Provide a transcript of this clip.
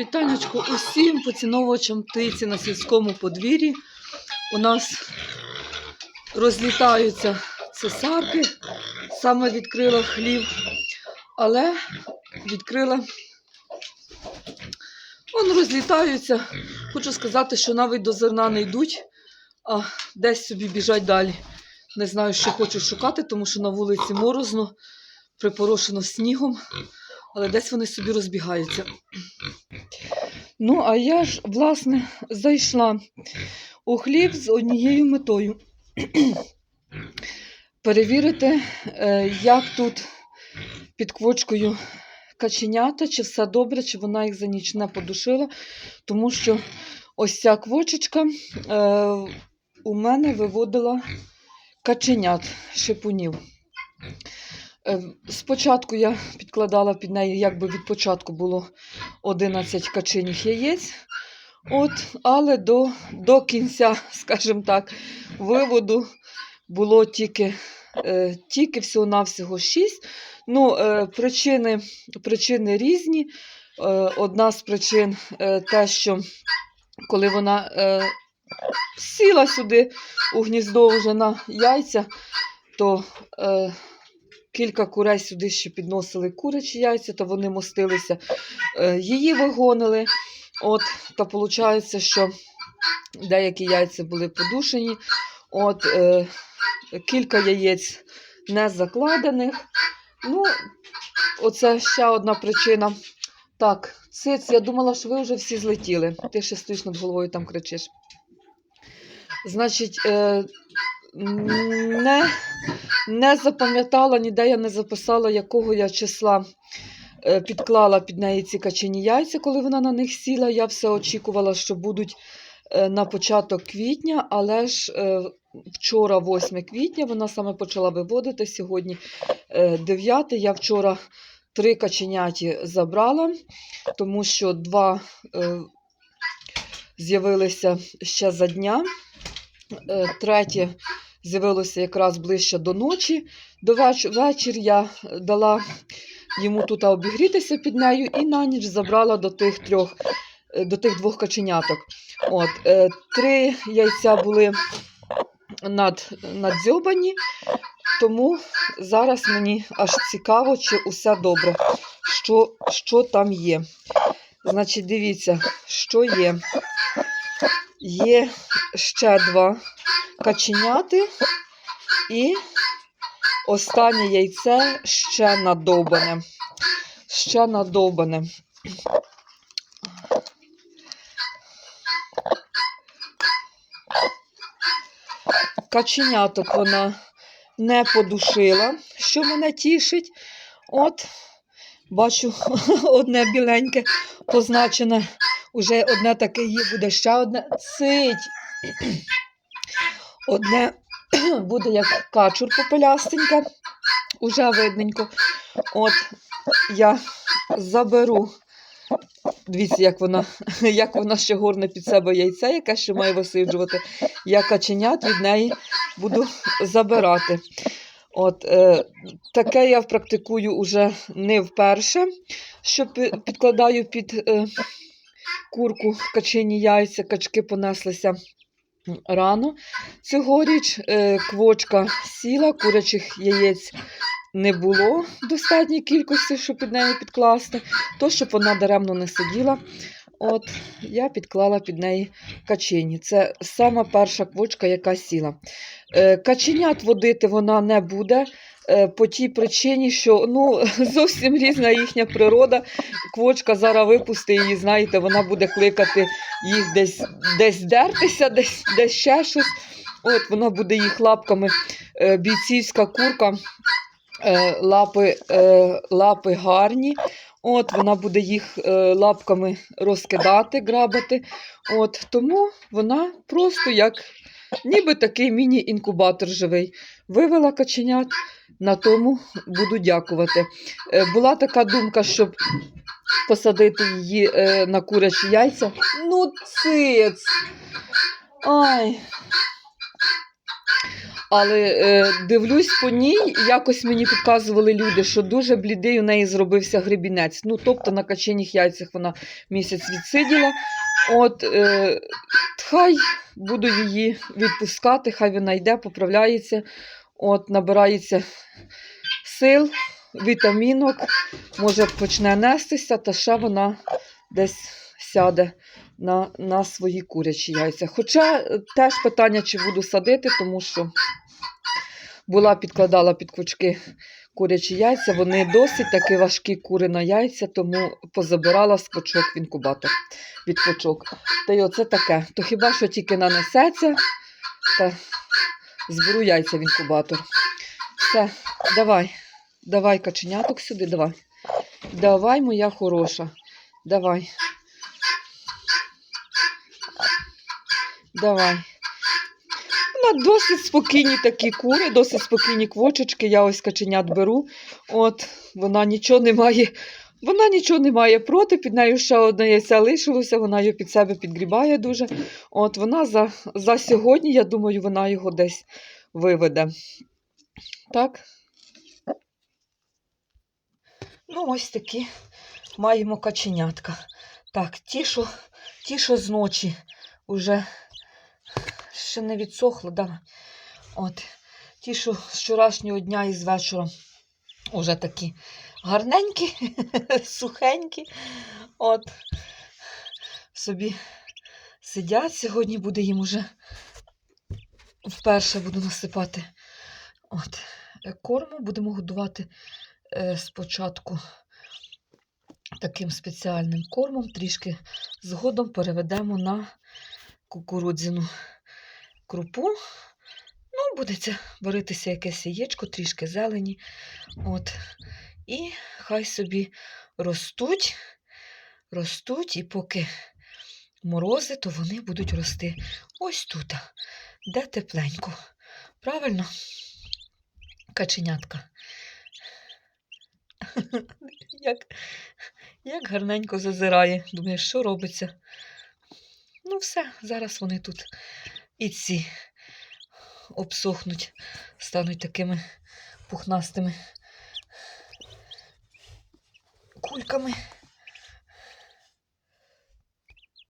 Вітанечко усім поціновувачам птиці на сільському подвір'ї. У нас розлітаються цесарки, саме відкрила хлів, але відкрила. Вон розлітаються. Хочу сказати, що навіть до зерна не йдуть, а десь собі біжать далі. Не знаю, що хочу шукати, тому що на вулиці морозно, припорошено снігом, але десь вони собі розбігаються. Ну, а я ж, власне, зайшла у хліб з однією метою. Перевірити, е, як тут під квочкою каченята, чи все добре, чи вона їх за ніч не подушила. Тому що ось ця квочечка е, у мене виводила каченят шипунів. Е, Спочатку я підкладала під неї, якби від початку було 11 качиніх яєць. От, але до, до кінця, скажімо так, виводу було тільки, е, тільки всього-навсього 6. Ну, е, причини, причини різні. Е, одна з причин те, що коли вона сіла сюди у гніздо вже на яйця, то кілька курей сюди ще підносили курячі яйця, то вони мостилися, е, її вигонили. От, та виходить, що деякі яйця були подушені. От, е, кілька яєць не закладених. Ну, оце ще одна причина. Так, циц, я думала, що ви вже всі злетіли. Ти ще стоїш над головою там кричиш. Значить, е, не, не запам'ятала, ніде я не записала, якого я числа е, підклала під неї ці качені яйця, коли вона на них сіла. Я все очікувала, що будуть е, на початок квітня, але ж е, вчора, 8 квітня, вона саме почала виводити. Сьогодні е, 9. Я вчора три каченяті забрала, тому що два з'явилися ще за дня. Третє з'явилося якраз ближче до ночі. До веч... вечір я дала йому тут обігрітися під нею і на ніч забрала до тих трьох, е, до тих двох каченяток. От, е, три яйця були над, надзьобані, тому зараз мені аж цікаво, чи усе добре, що, що там є. Значить, дивіться, що є. Є ще два каченяти і останнє яйце ще надовбане. Ще надовбане. Каченяток вона не подушила, що мене тішить. От, бачу, одне біленьке позначене, уже одне таке є, буде ще одне цить. Одне буде як качур попелястенька, уже видненько. От я заберу. Дивіться, як вона, як вона ще горне під себе яйце, яке ще має висиджувати. Я каченят від неї буду забирати. От, е, таке я практикую уже не вперше, що підкладаю під е, курку качині яйця, качки понеслися рано. Цьогоріч е, квочка сіла, курячих яєць не було достатньої кількості, щоб під неї підкласти, то щоб вона даремно не сиділа. От я підклала під неї качині. Це сама перша квочка, яка сіла. Е, каченят водити вона не буде. Е, По тій причині, що ну, зовсім різна їхня природа. Квочка зараз випусти її, знаєте, вона буде кликати їх десь, десь дертися, десь, десь ще щось. От вона буде їх лапками. Е, Бійцівська курка, е, лапи, лапи гарні. От, вона буде їх лапками розкидати, грабати. От, тому вона просто як ніби такий міні-інкубатор живий. Вивела каченят, на тому буду дякувати. Е, була така думка, щоб посадити її е, на курячі яйця. Ну, циц! Ай. Але е, дивлюсь по ній, якось мені підказували люди, що дуже блідий у неї зробився гребінець. Ну, тобто на качених яйцях вона місяць відсиділа. От, е, хай буду її відпускати, хай вона йде, поправляється, от, набирається сил, вітамінок, може почне нестися, та ще вона десь сяде на, на свої курячі яйця. Хоча е, теж питання, чи буду садити, тому що була підкладала під квочки курячі яйця, вони досить таки важкі кури на яйця, тому позабирала з квочок в інкубатор від квочок. Та й оце таке. То хіба що тільки нанесеться, та зберу яйця в інкубатор. Все, давай, давай каченяток сюди, давай. Давай, моя хороша. Давай. Давай. Досить спокійні такі кури, досить спокійні квочечки. Я ось каченят беру. От, вона нічого не має. Вона нічого не має проти, під нею ще одне яйце лишилося, вона його під себе підгрібає дуже. От вона за, за сьогодні, я думаю, вона його десь виведе. Так. Ну, ось такі маємо каченятка. Так, ті, що, ті, що з ночі вже ще не відсохло, да. От. Ті, що з вчорашнього дня і з вечора вже такі гарненькі, сухенькі. От. Собі сидять. Сьогодні буде їм уже вперше буду насипати от, корму. Будемо годувати е, спочатку таким спеціальним кормом, трішки згодом переведемо на кукурудзяну крупу. Ну, буде це варитися якесь яєчко, трішки зелені. От. І хай собі ростуть, ростуть, і поки морози, то вони будуть рости ось тут, де тепленько. Правильно? Каченятка. Як, як гарненько зазирає. Думає, що робиться? Ну, все, зараз вони тут і ці обсохнуть, стануть такими пухнастими кульками.